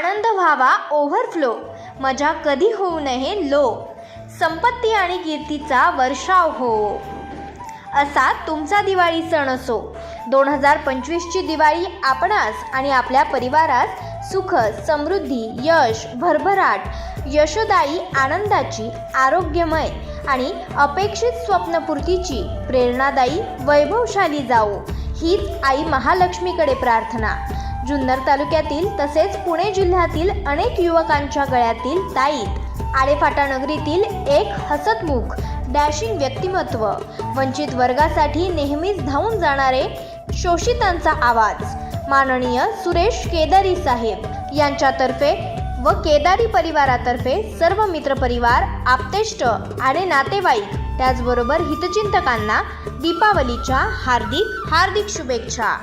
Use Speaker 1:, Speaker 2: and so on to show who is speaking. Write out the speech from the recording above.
Speaker 1: आनंद व्हावा ओव्हरफ्लो मजा कधी होऊ नये लो संपत्ती आणि कीर्तीचा वर्षाव हो. असा तुमचा दिवाळी सण असो. दोन हजार पंचवीसची दिवाळी आपणास आणि आपल्या परिवारास सुख समृद्धी यश भरभराट यशोदायी आनंदाची आरोग्यमय आणि अपेक्षित स्वप्नपूर्तीची प्रेरणादायी वैभवशाली जाऊ हीच आई महालक्ष्मीकडे प्रार्थना. जुन्नर तालुक्यातील तसेच पुणे जिल्ह्यातील अनेक युवकांच्या गळ्यातील ताईत. आडेफाटा नगरीतील एक हसतमुख डॅशिंग व्यक्तिमत्व वंचित वर्गासाठी नेहमीच धावून जाणारे शोषितांचा आवाज. माननीय सुरेश केदारी साहेब यांच्यातर्फे व केदारी परिवारातर्फे सर्व मित्रपरिवार आप्तेष्ट आणि नातेवाईक त्याचबरोबर हितचिंतकांना दीपावलीच्या हार्दिक हार्दिक शुभेच्छा.